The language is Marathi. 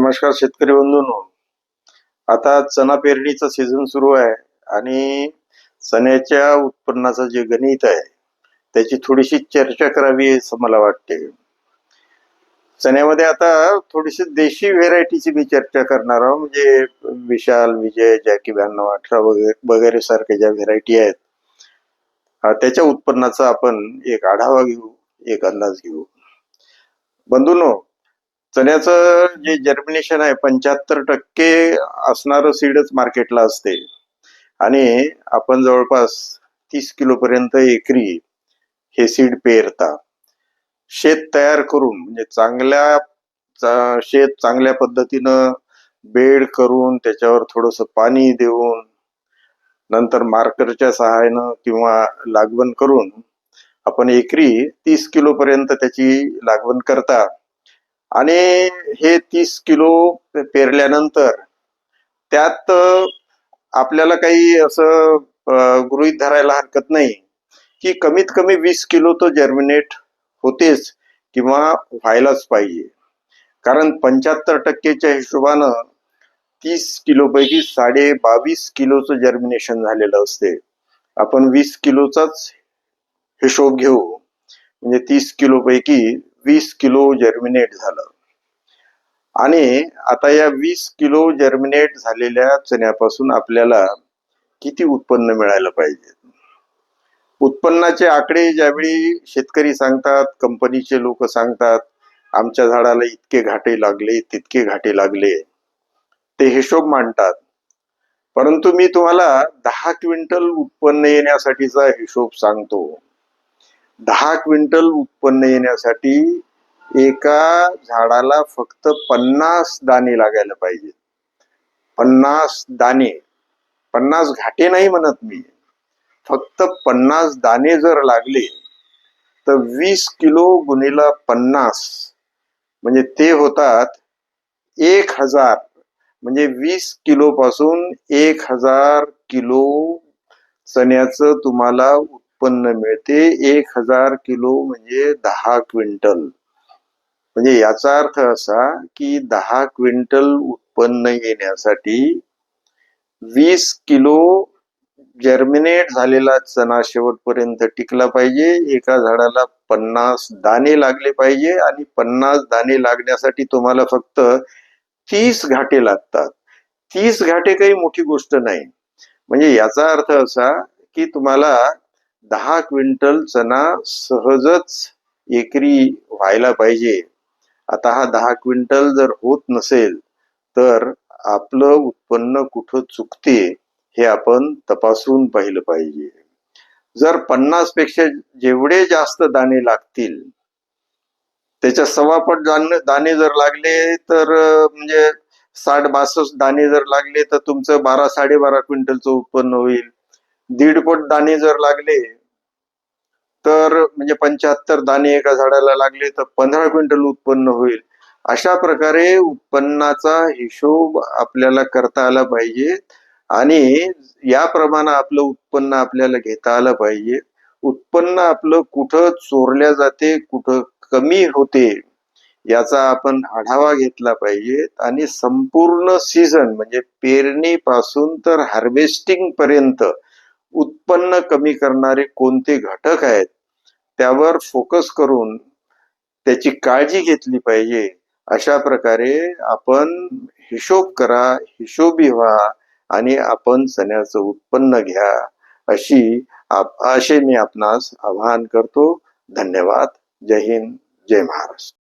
नमस्कार शेतकरी बंधूंनो. आता चणा पेरणीचा सीझन सुरू आहे आणि चण्याच्या उत्पन्नाचं जे गणित आहे त्याची थोडीशी चर्चा करावी असं मला वाटते. चण्यामध्ये आता थोडीशी देशी व्हेरायटीची मी चर्चा करणार आहोत म्हणजे विशाल विजय जॅकी ब्याण्णव अठरा वगैरे वगैरे सारख्या ज्या व्हेरायटी आहेत त्याच्या उत्पन्नाचा आपण एक आढावा घेऊ एक अंदाज घेऊ. बंधूंनो चण्याचं जे जर्मिनेशन आहे पंच्याहत्तर टक्के असणारं सीडच मार्केटला असते. आणि आपण जवळपास तीस किलोपर्यंत एकरी हे सीड पेरता. शेत तयार करून म्हणजे चांगल्या चा- शेत चांगल्या पद्धतीनं बेड करून त्याच्यावर थोडस पाणी देऊन नंतर मार्करच्या सहाय्यानं किंवा लागवण करून आपण एकरी तीस किलोपर्यंत त्याची लागवण करता. आणि हे तीस किलो पेरल्यानंतर त्यात आपल्याला काही असं गृहित गृहीत धरायला हरकत नाही की कमीत कमी वीस किलो तो जर्मिनेट होतेच किंवा व्हायलाच पाहिजे. कारण पंच्याहत्तर टक्केच्या हिशोबानं तीस किलोपैकी साडे बावीस किलोचं जर्मिनेशन झालेलं असते. आपण वीस किलोचाच हिशोब घेऊ. म्हणजे तीस किलोपैकी वीस किलो जर्मिनेट झालं. आणि आता या वीस किलो जर्मिनेट झालेल्या चण्यापासून आपल्याला किती उत्पन्न मिळायला पाहिजे? उत्पन्नाचे आकडे ज्यावेळी शेतकरी सांगतात कंपनीचे लोक सांगतात आमच्या झाडाला इतके घाटे लागले तितके घाटे लागले ते हिशोब मांडतात. परंतु मी तुम्हाला दहा क्विंटल उत्पन्न येण्यासाठीचा हिशोब सांगतो. दहा क्विंटल उत्पन्न येण्यासाठी एका झाडाला फक्त पन्नास दाणे लागायला पाहिजे. पन्नास दाणे. पन्नास घाटे नाही म्हणत मी. फक्त पन्नास दाणे जर लागले तर वीस किलो गुणिला पन्नास म्हणजे ते होतात एक हजार. म्हणजे वीस किलो पासून एक हजार किलो चण्याचं तुम्हाला उत्पन्न मिळते. एक हजार किलो म्हणजे दहा क्विंटल. म्हणजे याचा अर्थ असा की दहा क्विंटल उत्पन्न येण्यासाठी वीस किलो जर्मिनेट झालेला चणा शेवटपर्यंत टिकला पाहिजे. एका झाडाला पन्नास दाणे लागले पाहिजे आणि पन्नास दाणे लागण्यासाठी तुम्हाला फक्त तीस घाटे लागतात. तीस घाटे काही मोठी गोष्ट नाही. म्हणजे याचा अर्थ असा की तुम्हाला दहा क्विंटल चणा सहजच एकरी व्हायला पाहिजे. आता हा दहा क्विंटल जर होत नसेल तर आपलं उत्पन्न कुठं चुकते हे आपण तपासून पाहिलं पाहिजे. जर पन्नासपेक्षा जेवढे जास्त दाणे लागतील त्याच्या सव्वापट दाणे दाणे जर लागले तर म्हणजे साठ बासष्ट दाणे जर लागले तर तुमचं बारा साडेबारा क्विंटलचं उत्पन्न होईल. दीडपट दाणे जर लागले तर म्हणजे पंच्याहत्तर दाणे एका झाडाला लागले तर पंधरा क्विंटल उत्पन्न होईल. अशा प्रकारे उत्पन्नाचा हिशोब आपल्याला करता आला पाहिजे आणि याप्रमाणे आपलं उत्पन्न आपल्याला घेता आलं पाहिजे. उत्पन्न आपलं कुठं चोरल्या जाते कुठं कमी होते याचा आपण आढावा घेतला पाहिजे. आणि संपूर्ण सीझन म्हणजे पेरणीपासून तर हार्वेस्टिंग पर्यंत उत्पन्न कमी करणारे कोणते घटक आहेत त्यावर फोकस करून त्याची काळजी घेतली पाहिजे. अशा प्रकारे आपण हिशोब करा हिशोबी व्हा आणि आपण सण्याचं उत्पन्न घ्या. अशी आप- असे मी आपणास आवाहन करतो. धन्यवाद. जय हिंद. जय महाराष्ट्र.